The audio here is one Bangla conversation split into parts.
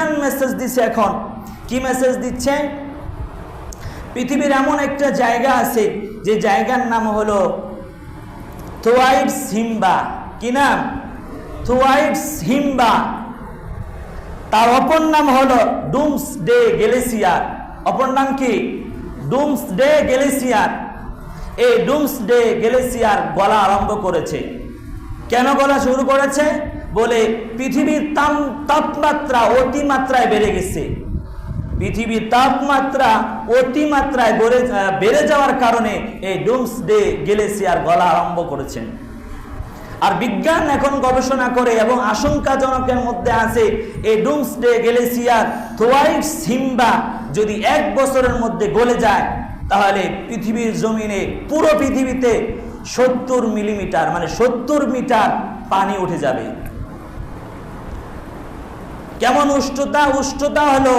বিজ্ঞান মেসেজ দিচ্ছে এখন। কি মেসেজ দিচ্ছে? পৃথিবীর এমন একটা জায়গা আছে, যে জায়গার নাম হলো থোয়াইটস হিম্বা কি নাম? থোয়াইটস হিম্বা তার অপর নাম হলো ডুমস ডে গ্যালেসিয়ার অপর নাম কি? ডুমস ডে গ্যালেসিয়ার এই ডুমস ডে গ্যালেসিয়ার গলা আরম্ভ করেছে। কেন গলা শুরু করেছে? বলে পৃথিবীর তাপমাত্রা অতিমাত্রায় বেড়ে গেছে। পৃথিবীর তাপমাত্রা অতিমাত্রায় বেড়ে বেড়ে যাওয়ার কারণে এই ডুমস ডে গ্যালেসিয়ার গলা আরম্ভ করেছেন। আর বিজ্ঞান এখন গবেষণা করে এবং আশঙ্কাজনকের মধ্যে আছে, এই ডুমস ডে গ্যালেসিয়ার থোয়াইট সিম্বা যদি এক বছরের মধ্যে গলে যায়, তাহলে পৃথিবীর জমিনে, পুরো পৃথিবীতে সত্তর মিলিমিটার মানে সত্তর মিটার পানি উঠে যাবে। কেমন উষ্ণতা? উষ্ণতা হলো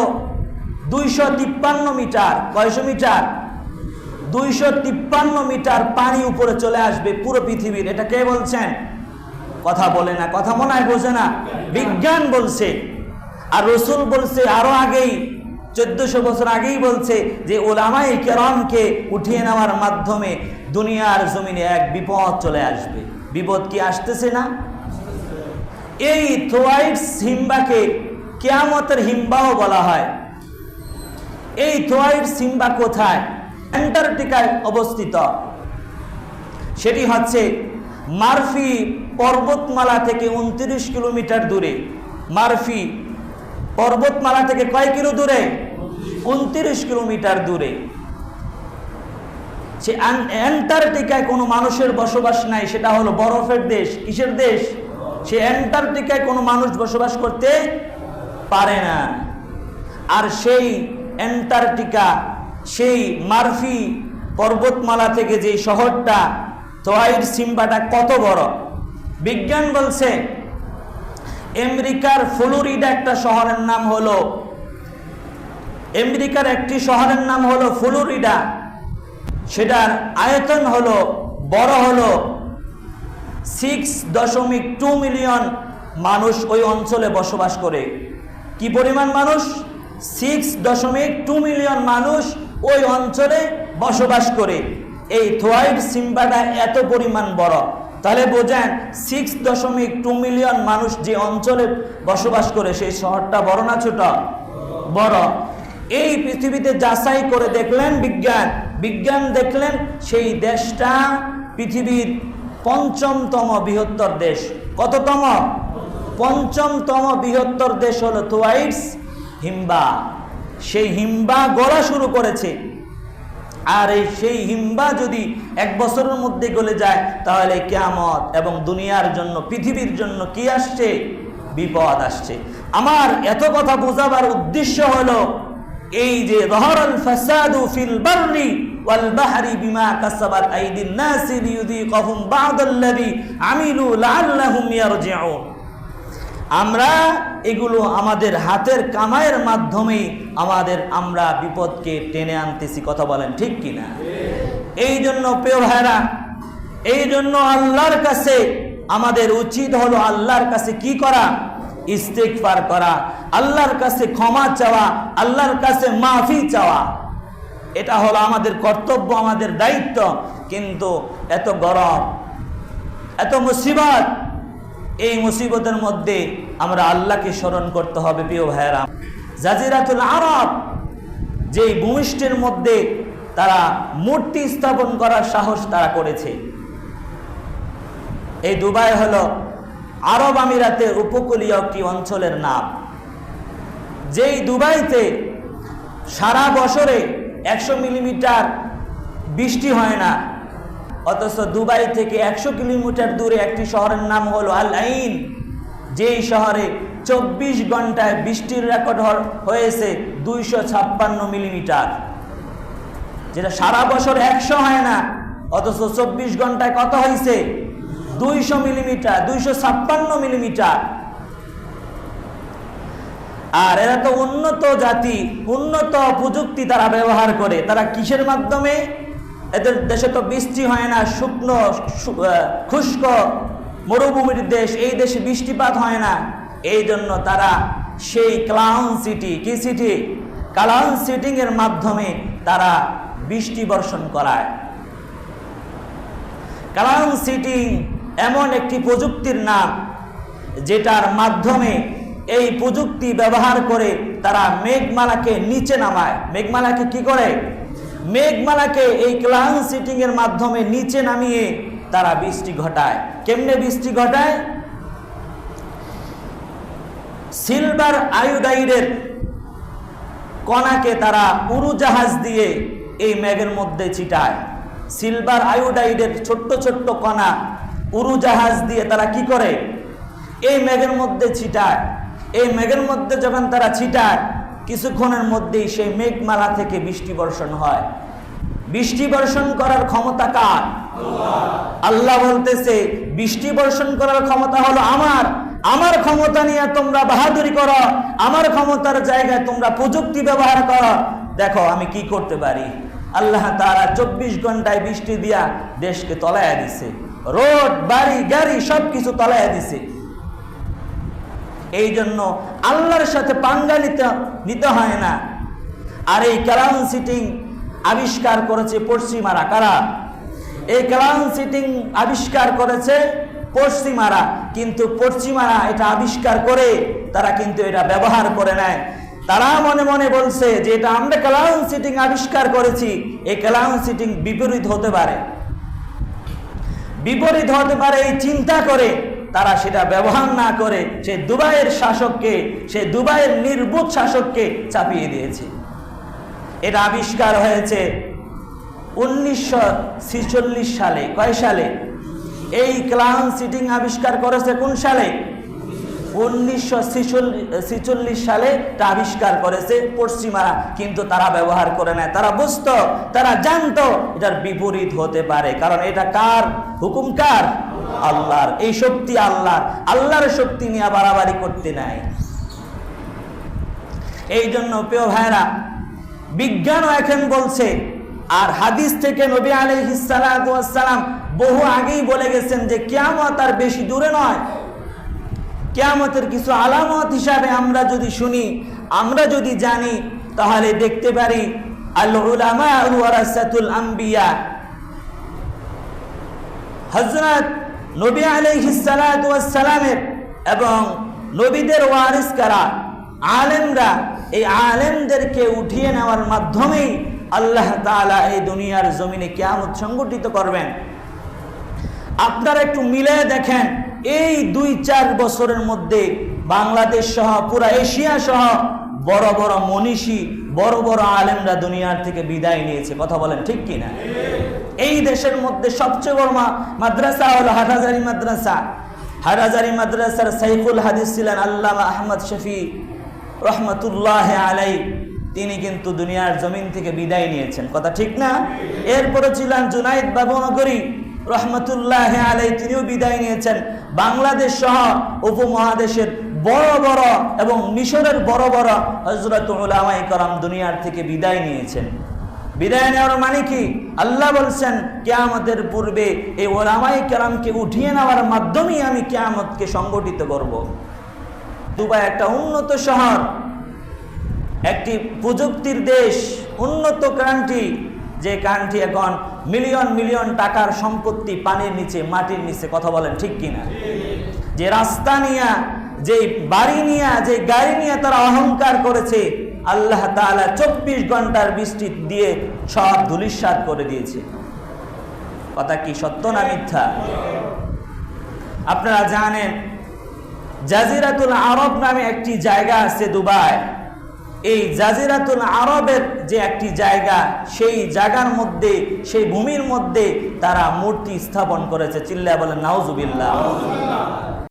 দুইশো তিপ্পান্ন মিটার। কয়শো মিটার? দুইশো তিপ্পান্ন মিটার পানি উপরে চলে আসবে পুরো পৃথিবীর। এটা কে বলছেন? কথা বলে না, কথা মনে হয় বোঝে না। বিজ্ঞান বলছে, আর রসুল বলছে, আরও আগেই, চোদ্দশো বছর আগেই বলছে যে ওলামাই কেরমকে উঠিয়ে নেওয়ার মাধ্যমে দুনিয়ার জমিনে এক বিপদ চলে আসবে। বিপদ কি আসতেছে না? এই থোয়াইটস হিম্বাকে কেয়ামতের হিম্বাও বলা হয়। এই থোয়াইট সিম্বা কোথায়? অ্যান্টার্কটিকায় অবস্থিত। সেটি হচ্ছে মারফি পর্বতমালা থেকে উনত্রিশ কিলোমিটার দূরে। মারফি পর্বতমালা থেকে কয় কিলো দূরে? উনত্রিশ কিলোমিটার দূরে। সে অ্যান্টার্কটিকায় কোনো মানুষের বসবাস নাই, সেটা হলো বরফের দেশ। কিসের দেশ? সে অ্যান্টার্কটিকায় কোনো মানুষ বসবাস করতে পারে না। আর সেই অ্যান্টার্কটিকা, সেই মারফি পর্বতমালা থেকে যে শহরটা তোয়াইট সিম্বাটা কত বড়? বিজ্ঞান বলছে, আমেরিকার ফ্লোরিডা একটা শহরের নাম হলো, আমেরিকার একটি শহরের নাম হলো ফ্লোরিডা। সেটার আয়তন হলো, বড় হলো সিক্স দশমিক টু মিলিয়ন মানুষ ওই অঞ্চলে বসবাস করে। কি পরিমাণ মানুষ? সিক্স দশমিক টু মিলিয়ন মানুষ ওই অঞ্চলে বসবাস করে। এই থোয়াইট সিম্বাটা এত পরিমাণ বড়। তাহলে বোঝেন সিক্স দশমিক টু মিলিয়ন মানুষ যে অঞ্চলে বসবাস করে, সেই শহরটা বড় না ছোট? বড়। এই পৃথিবীতে যাচাই করে দেখলেন বিজ্ঞান। বিজ্ঞান দেখলেন সেই দেশটা পৃথিবীর পঞ্চমতম বৃহত্তর দেশ। কততম? পঞ্চমতম বৃহত্তর দেশ হলো থোয়াইটস হিম্বা। সেই হিম্বা গলা শুরু করেছে। আর এই সেই হিম্বা যদি এক বছরের মধ্যে গলে যায়, তাহলে কেয়ামত এবং দুনিয়ার জন্য, পৃথিবীর জন্য কি আসছে? বিপদ আসছে। আমার এত কথা বোঝাবার উদ্দেশ্য হলো, এই যে রহরল ফাসাদু ফিল বাররি ওয়াল বাহরি বিমা কাসাবাত আইদিন নাসি লিয়ুযীকাহুম বা'দাল্লাযী আমিলু লাআল্লাহুম ইয়ারজিউন। আমরা এগুলো আমাদের হাতের কামাইয়ের মাধ্যমে আমাদের আমরা বিপদকে টেনে আনতেছি, কথা বলেন ঠিক কিনা? এই জন্য প্রিয় ভাইরা এই জন্য আল্লাহর কাছে, আমাদের উচিত হলো আল্লাহর কাছে কি করা? ইস্তেকফার করা, আল্লাহর কাছে ক্ষমা চাওয়া, আল্লাহর কাছে মাফি চাওয়া। এটা হলো আমাদের কর্তব্য, আমাদের দায়িত্ব। কিন্তু এত গরম, এত মুসিবত এই মুসিবতের মধ্যে আমরা আল্লাহকে স্মরণ করতে হবে, প্রিয় ভাইয়েরা। জাজিরাতুল আরব, যেই ভূমিষ্ঠের মধ্যে তারা মূর্তি স্থাপন করার সাহস তারা করেছে। এই দুবাই হলো আরব আমিরাতের উপকূলীয় একটি অঞ্চলের নাম। যেই দুবাইতে সারা বছরে একশো মিলিমিটার বৃষ্টি হয় না অথচ দুবাই থেকে একশো কিলোমিটার দূরে একটি শহরের নাম হলো আল আইন যেই শহরে চব্বিশ ঘন্টায় বৃষ্টির রেকর্ড হয়েছে দুইশো ছাপ্পান্ন মিলিমিটার। যেটা সারা বছর একশো হয় না, অথচ চব্বিশ ঘন্টায় কত হয়েছে? দুইশো মিলিমিটার, দুইশো ছাপ্পান্ন মিলিমিটার। আর এরা তো উন্নত জাতি, উন্নত প্রযুক্তি তারা ব্যবহার করে। তারা কিসের মাধ্যমে? এদের দেশে তো বৃষ্টি হয় না, শুকনো খুষ্ক মরুভূমির দেশ, এই দেশে বৃষ্টিপাত হয় না। এই জন্য তারা সেই ক্লাউন সিটি, কি সিটি? ক্লাউন সিটিং এর মাধ্যমে তারা বৃষ্টি বর্ষণ করায়। ক্লাউন সিটিং এমন একটি প্রযুক্তির নাম, যেটার মাধ্যমে এই প্রযুক্তি ব্যবহার করে তারা মেঘমালাকে নিচে নামায়। মেঘমালাকে কি করে? মেঘমালাকে এই ক্লাউন সিটিং এর মাধ্যমে নিচে নামিয়ে তারা বৃষ্টি ঘটায়। কেমনে বৃষ্টি ঘটায়? সিলভার আয়োডাইডের কণাকে তারা উড়োজাহাজ দিয়ে এই মেঘের মধ্যে ছিটায়। সিলভার আয়োডাইডের ছোট্ট ছোট্ট কণা উড়োজাহাজ দিয়ে তারা কি করে? এই মেঘের মধ্যে ছিটায়। এই মেঘের মধ্যে যখন তারা ছিটায় কিছুক্ষণের মধ্যেই সেই মেঘমালা থেকে বৃষ্টি বর্ষণ হয়। বৃষ্টি বর্ষণ করার ক্ষমতা কার? আল্লাহ বলতেছে, বৃষ্টি বর্ষণ করার ক্ষমতা হলো আমার। আমার ক্ষমতা নিয়ে তোমরা বাহাদুরি করো, আমার ক্ষমতার জায়গায় তোমরা প্রযুক্তি ব্যবহার করো। দেখো, আমি কি করতে পারি? আল্লাহ তারা চব্বিশ ঘন্টায় বৃষ্টি দিয়া দেশকে তলায় দিছে। রোড, বাড়ি, গাড়ি সব কিছু তলায়া দিছে। এই জন্য আল্লাহর সাথে পাঙ্গা নিতে নিতে হয় না। আর এই ক্যালাউন সিটিং আবিষ্কার করেছে পশ্চিমারা কারা? এই ক্যালাউন সিটিং আবিষ্কার করেছে পশ্চিমারা। কিন্তু পশ্চিমারা এটা আবিষ্কার করে, তারা কিন্তু এটা ব্যবহার করে নেয়। তারা মনে মনে বলছে যে এটা আমরা ক্যালাউন সিটিং আবিষ্কার করেছি, এই ক্যালাউন সিটিং বিপরীত হতে পারে। বিপরীত হতে পারে এই চিন্তা করে তারা সেটা ব্যবহার না করে সে দুবাইয়ের শাসককে, সে দুবাইয়ের নির্বুধ শাসককে চাপিয়ে দিয়েছে। এটা আবিষ্কার হয়েছে উনিশশো ছেচল্লিশ সালে। কয় সালে? এই ক্লাউন সিটিং আবিষ্কার করেছে কোন সালে? উনিশশো ছেচল্লিশ সালে এটা আবিষ্কার করেছে পশ্চিমারা, কিন্তু তারা ব্যবহার করে নেয় তারা বুঝতো, তারা জানতো, এটার বিপরীত হতে পারে। কারণ এটা কার? হুকুম কার আল্লাহর। এই শক্তি আল্লাহর। আল্লাহর শক্তি নিয়ে বাড়াবাড়ি করতে নাই। এই জন্য প্রিয় ভাইরা বিজ্ঞানও এখন বলছে, আর হাদিস থেকে নবী আলহিসালাম বহু আগেই বলে গেছেন যে কেয়ামত আর বেশি দূরে নয়। কেয়ামতের কিছু আলামত হিসাবে আমরা যদি শুনি, আমরা যদি জানি, তাহলে দেখতে পারি আম্বিয়া। হজরত নবী আলহিসালামের এবং নবীদের ওয়ারিস কারা? আলেমরা। এই আলেমদেরকে উঠিয়ে নেওয়ার মাধ্যমেই আল্লাহ তালা এই দুনিয়ার জমিনে কেয়ামত সংগঠিত করবেন। আপনারা একটু মিলে দেখেন, এই দুই চার বছরের মধ্যে বাংলাদেশ সহ, পুরা এশিয়া সহ বড় বড় মনীষী, বড় বড় আলেমরা দুনিয়ার থেকে বিদায় নিয়েছে। কথা বলেন ঠিক কিনা? এই দেশের মধ্যে সবচেয়ে বড় মাদ্রাসা হলো হাটাজারি মাদ্রাসা। হাটাজারি মাদ্রাসার সাইফুল হাদিস ছিলেন আল্লাহ আহমদ শফি রহমতুল্লাহ আলাই তিনি কিন্তু দুনিয়ার জমিন থেকে বিদায় নিয়েছেন। কথা ঠিক না? এরপরে ছিলেন জুনাইদ বাবুনগরী রহমতুল্লাহ আলাই তিনিও বিদায় নিয়েছেন। বাংলাদেশ সহ উপমহাদেশের বড় বড় এবং মিশরের বড় বড় হজরত উলামাই করম দুনিয়ার থেকে বিদায় নিয়েছেন। বিদায় নেওয়ার মানে কি আল্লাহ বলছেন, কেয়ামতের পূর্বে এই ওলামাই কেরামকে উঠিয়ে নেওয়ার মাধ্যমেই আমি কেয়ামতকে সংগঠিত করব। দুবাই একটা উন্নত শহর, একটি প্রযুক্তির দেশ, উন্নত কান্ট্রি, যে কান্ট্রি এখন মিলিয়ন মিলিয়ন টাকার সম্পত্তি পানির নিচে, মাটির নিচে কথা বলেন ঠিক কিনা যে রাস্তা নিয়ে, যে বাড়ি নিয়া, যে গাড়ি নিয়ে তারা অহংকার করেছে আল্লাহ তালা চব্বিশ ঘণ্টার বৃষ্টি দিয়ে সব ধুলিস্বাদ করে দিয়েছে। কথা কি সত্য না মিথ্যা? আপনারা জানেন, জাজিরাতুল আরব নামে একটি জায়গা আছে দুবাই। এই জাজিরাতুল আরবের যে একটি জায়গা, সেই জায়গার মধ্যে, সেই ভূমির মধ্যে তারা মূর্তি স্থাপন করেছে। চিল্লা বলেন, নাউজুবিল্লাহ।